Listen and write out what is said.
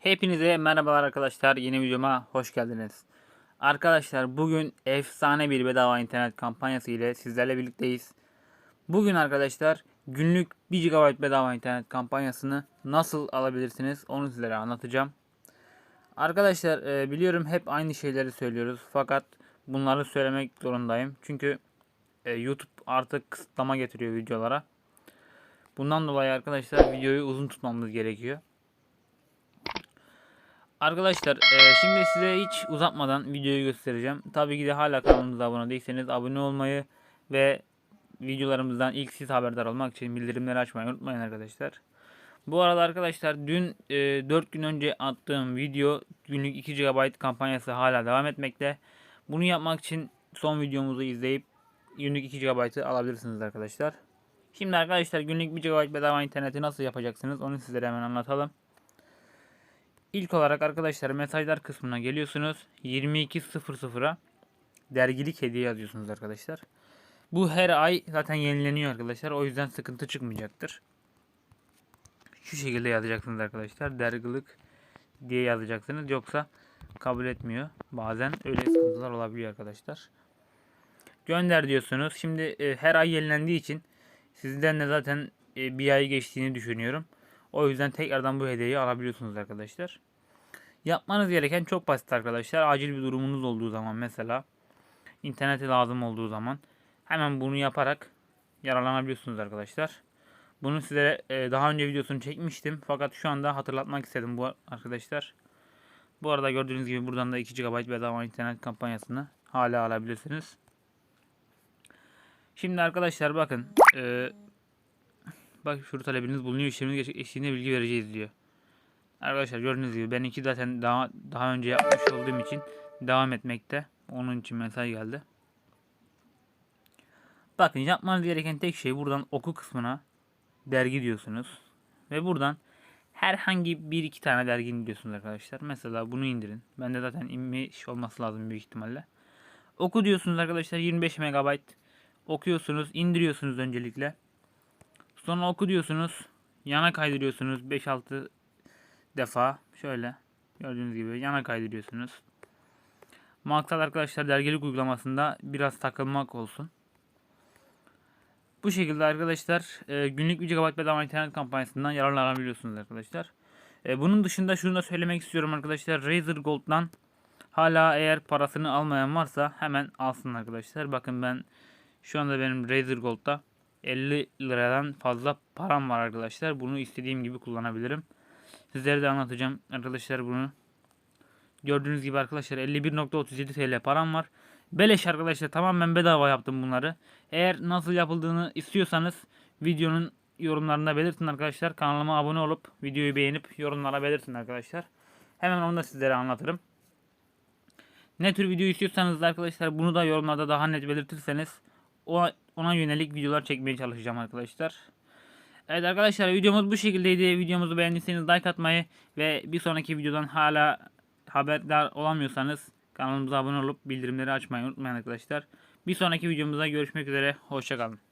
Hepinize merhabalar arkadaşlar. Yeni videoma hoş geldiniz. Arkadaşlar bugün efsane bir bedava internet kampanyası ile sizlerle birlikteyiz. Bugün arkadaşlar günlük 1 GB bedava internet kampanyasını nasıl alabilirsiniz onu sizlere anlatacağım. Arkadaşlar e, biliyorum hep aynı şeyleri söylüyoruz fakat bunları söylemek zorundayım. Çünkü e, YouTube artık kısıtlama getiriyor videolara. Bundan dolayı arkadaşlar videoyu uzun tutmamız gerekiyor. Arkadaşlar e, şimdi size hiç uzatmadan videoyu göstereceğim. Tabii ki de hala kanalımıza abone değilseniz abone olmayı ve videolarımızdan ilk siz haberdar olmak için bildirimleri açmayı unutmayın arkadaşlar. Bu arada arkadaşlar dün e, 4 gün önce attığım video günlük 2 GB kampanyası hala devam etmekte. Bunu yapmak için son videomuzu izleyip günlük 2 GB'ı alabilirsiniz arkadaşlar. Şimdi arkadaşlar günlük 1 GB bedava interneti nasıl yapacaksınız onu sizlere hemen anlatalım. İlk olarak arkadaşlar mesajlar kısmına geliyorsunuz. 22.00'a dergilik hediye yazıyorsunuz arkadaşlar. Bu her ay zaten yenileniyor arkadaşlar. O yüzden sıkıntı çıkmayacaktır. Şu şekilde yazacaksınız arkadaşlar. Dergilik diye yazacaksınız. Yoksa kabul etmiyor. Bazen öyle sıkıntılar olabiliyor arkadaşlar. Gönder diyorsunuz. Şimdi e, her ay yenilendiği için sizden de zaten e, bir ay geçtiğini düşünüyorum. O yüzden tekrardan bu hediyeyi alabiliyorsunuz arkadaşlar. Yapmanız gereken çok basit arkadaşlar. Acil bir durumunuz olduğu zaman mesela internete lazım olduğu zaman hemen bunu yaparak yararlanabiliyorsunuz arkadaşlar. Bunu size e, daha önce videosunu çekmiştim. Fakat şu anda hatırlatmak istedim bu arkadaşlar. Bu arada gördüğünüz gibi buradan da 2 GB bedava internet kampanyasını hala alabilirsiniz. Şimdi arkadaşlar bakın. E, bak şurada talebiniz bulunuyor. İşleminiz eşliğinde bilgi vereceğiz diyor. Arkadaşlar gördüğünüz gibi ben iki zaten daha daha önce yapmış olduğum için devam etmekte. Onun için mesaj geldi. Bakın yapmanız gereken tek şey buradan oku kısmına dergi diyorsunuz. Ve buradan herhangi bir iki tane dergi indiriyorsunuz arkadaşlar. Mesela bunu indirin. Bende zaten inmiş olması lazım büyük ihtimalle. Oku diyorsunuz arkadaşlar 25 MB okuyorsunuz, indiriyorsunuz öncelikle. Sonra oku diyorsunuz. Yana kaydırıyorsunuz 5-6 defa. Şöyle gördüğünüz gibi yana kaydırıyorsunuz. Maksat arkadaşlar dergilik uygulamasında biraz takılmak olsun. Bu şekilde arkadaşlar e, günlük 1 GB bedava internet kampanyasından yararlanabiliyorsunuz arkadaşlar. E, bunun dışında şunu da söylemek istiyorum arkadaşlar. Razer Gold'dan hala eğer parasını almayan varsa hemen alsın arkadaşlar. Bakın ben şu anda benim Razer Gold'da 50 liradan fazla param var arkadaşlar. Bunu istediğim gibi kullanabilirim. Sizlere de anlatacağım arkadaşlar bunu. Gördüğünüz gibi arkadaşlar 51.37 TL param var. Beleş arkadaşlar tamamen bedava yaptım bunları. Eğer nasıl yapıldığını istiyorsanız videonun yorumlarında belirtin arkadaşlar. Kanalıma abone olup videoyu beğenip yorumlara belirtin arkadaşlar. Hemen onu da sizlere anlatırım. Ne tür video istiyorsanız da arkadaşlar bunu da yorumlarda daha net belirtirseniz ona yönelik videolar çekmeye çalışacağım arkadaşlar. Evet arkadaşlar videomuz bu şekildeydi. Videomuzu beğendiyseniz like atmayı ve bir sonraki videodan hala haberdar olamıyorsanız kanalımıza abone olup bildirimleri açmayı unutmayın arkadaşlar. Bir sonraki videomuzda görüşmek üzere. Hoşçakalın.